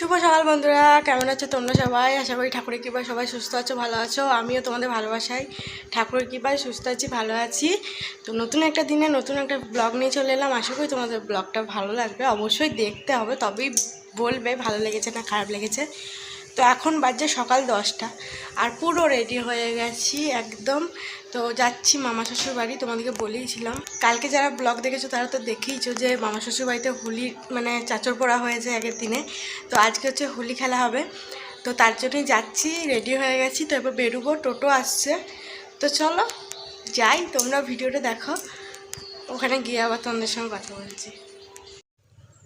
শুভ সকাল বন্ধুরা, কেমন আছো তোমরা সবাই? আশা করি ঠাকুরের কৃপায় সবাই সুস্থ আছো, ভালো আছো। আমিও তোমাদের ভালোবাসাই ঠাকুরের কৃপায় সুস্থ আছি, ভালো আছি। তো নতুন একটা দিনে নতুন একটা ব্লগ নিয়ে চলে এলাম। আশা করি তোমাদের ব্লগটা ভালো লাগবে। অবশ্যই দেখতে হবে, তবেই বলবে ভালো লেগেছে না খারাপ লেগেছে। তো এখন বাজে সকাল দশটা। আর পুরো রেডি হয়ে গেছি একদম। তো যাচ্ছি মামা শ্বশুর বাড়ি, তোমাদেরকে বলেইছিলাম। কালকে যারা ব্লগ দেখেছ তারা তো দেখেইছো যে মামা শ্বশুর বাড়িতে হোলি মানে চাচর পড়া হয়েছে আগের দিনে। তো আজকে হচ্ছে হোলি খেলা হবে। তো তার জন্যই যাচ্ছি রেডি হয়ে গেছি। তো এবার বেরোবো, টোটো আসছে। তো চলো, যাই, তোমরা ভিডিওটা দেখো। ওখানে গিয়ে আবার তোমাদের সঙ্গে কথা বলছি।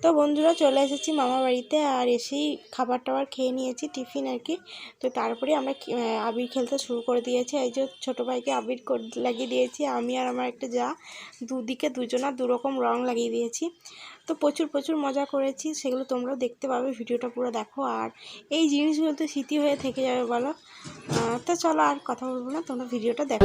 তো বন্ধুরা চলে এসেছি মামা বাড়িতে আর এসেই খাবার টাবার খেয়ে নিয়েছি, টিফিন আর কি। তো তারপরে আমরা আবির খেলতে শুরু করে দিয়েছি। এই যে ছোটো ভাইকে আবির লাগিয়ে দিয়েছি, আমি আর আমার একটা যা। দুদিকে দুজনা দুরকম রং লাগিয়ে দিয়েছি। তো প্রচুর প্রচুর মজা করেছি, সেগুলো তোমরাও দেখতে পাবে, ভিডিওটা পুরো দেখো। আর এই জিনিসগুলো তো স্মৃতি হয়ে থেকে যাবে বলো। তো চলো আর কথা বলব না, তোমরা ভিডিওটা দেখো।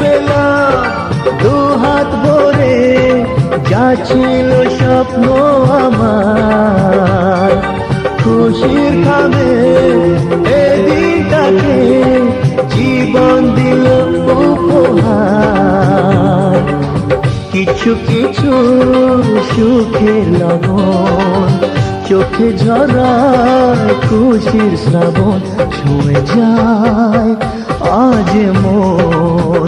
যাচ্ছিল স্বপ্ন আমার। খুশির খাবে এদিনটাকে জীবন দিল উপহার। কিছু কিছু সুখের লগন চোখে ঝরায় খুশির শ্রাবণ, ছুঁয়ে যায় আজ মন।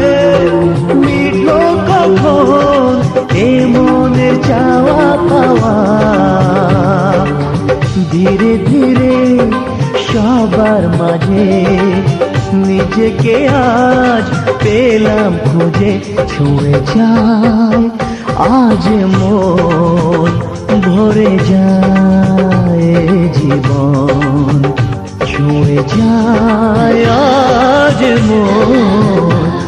চাওয়া পাওয়া, ধীরে ধীরে সবার মাঝে নিজেকে আজ পেলাম খুঁজে, ছুঁয়ে যায় আজ মন ভরে যায় জীবন যায় আজ মন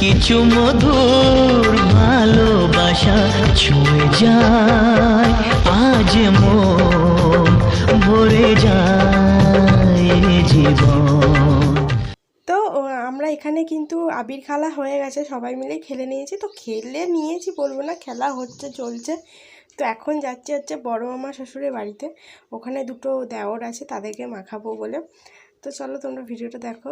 কিছু মধুর ভালোবাসা ছুঁয়ে যায়, আজ মন ভরে যায় জীবন। তো আমরা এখানে কিন্তু আবির খেলা হয়ে গেছে, সবাই মিলে খেলে নিয়েছি। তো খেলে নিয়েছি বলব না, খেলা হচ্ছে, চলছে। তো এখন যাচ্ছি হচ্ছে বড় মামা শ্বশুরের বাড়িতে। ওখানে দুটো দেওর আছে, তাদেরকে মাখাবো বলে। তো চলো তোমরা ভিডিওটা দেখো।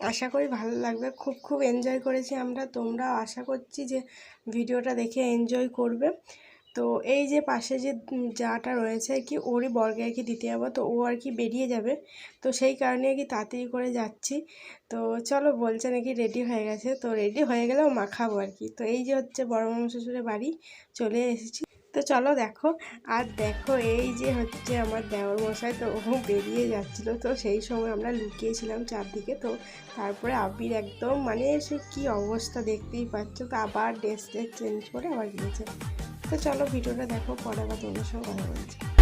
আশা করি ভালো লাগবে। খুব খুব এনজয় করেছি আমরা। তোমরা আশা করছি যে ভিডিওটা দেখে এনজয় করবে। তো এই যে পাশে যে যাটা রয়েছে কি, ওরই বর্গে আর কি দিতে যাব। তো ও আর কি বেরিয়ে যাবে। তো সেই কারণে আর কি তাড়াতাড়ি করে যাচ্ছি। তো চলো বলছে নাকি রেডি হয়ে গেছে। তো রেডি হয়ে গেলেও মাখাবো আর কি। তো এই যে হচ্ছে বড় মামা শ্বশুরের বাড়ি, চলে এসেছি। তো চলো দেখো। আর দেখো, এই যে হচ্ছে আমার দেওয়ার মশাই তো, ও বেরিয়ে যাচ্ছিল। তো সেই সময় আমরা লুকিয়েছিলাম চারদিকে। তো তারপরে আবির একদম মানে সে কী অবস্থা দেখতেই পাচ্ছ? তো আবার ড্রেস চেঞ্জ করে আবার গিয়েছে। তো চলো ভিডিওটা দেখো, পরে আবার তোমার সঙ্গে কথা বলছি।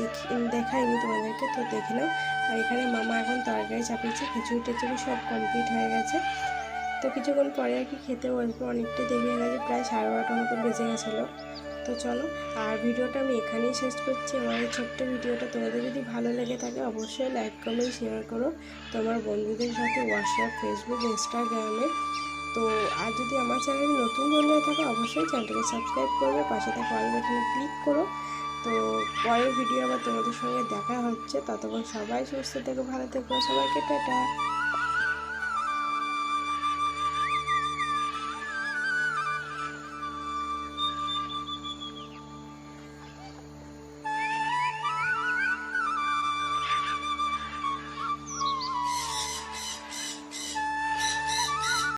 দেখি দেখাইনি তোমাদেরকে, তো দেখে নাও। আর এখানে মামা এখন তরকারি চাপিয়েছে খিচুড়ি টিচুড়ি সব কমপ্লিট হয়ে গেছে। তো কিছুক্ষণ পরে আর কি খেতে বসবো অনেকটা দেরি হয়ে গেছে, প্রায় সাড়ে বারোটার মতো বেজে গেছিল। তো চলো, আর ভিডিওটা আমি এখানেই শেষ করছি। আমার এই ছোট্ট ভিডিওটা তোমাদের যদি ভালো লেগে থাকে, অবশ্যই লাইক কমেন্ট শেয়ার করো। তোমার বন্ধুদের সাথে হোয়াটসঅ্যাপ ফেসবুক ইনস্টাগ্রামে তো আর যদি আমার চ্যানেলে নতুন বন্ধু হয়ে থাকে, অবশ্যই চ্যানেলটাকে সাবস্ক্রাইব করবে, পাশে থাকা অল বাটনে ক্লিক করো। তো পরের ভিডিও আবার তোমাদের সঙ্গে দেখা হচ্ছে। ততক্ষণ সবাই সুস্থ থেকো, ভালো থেকো, সবাইকে টাটা।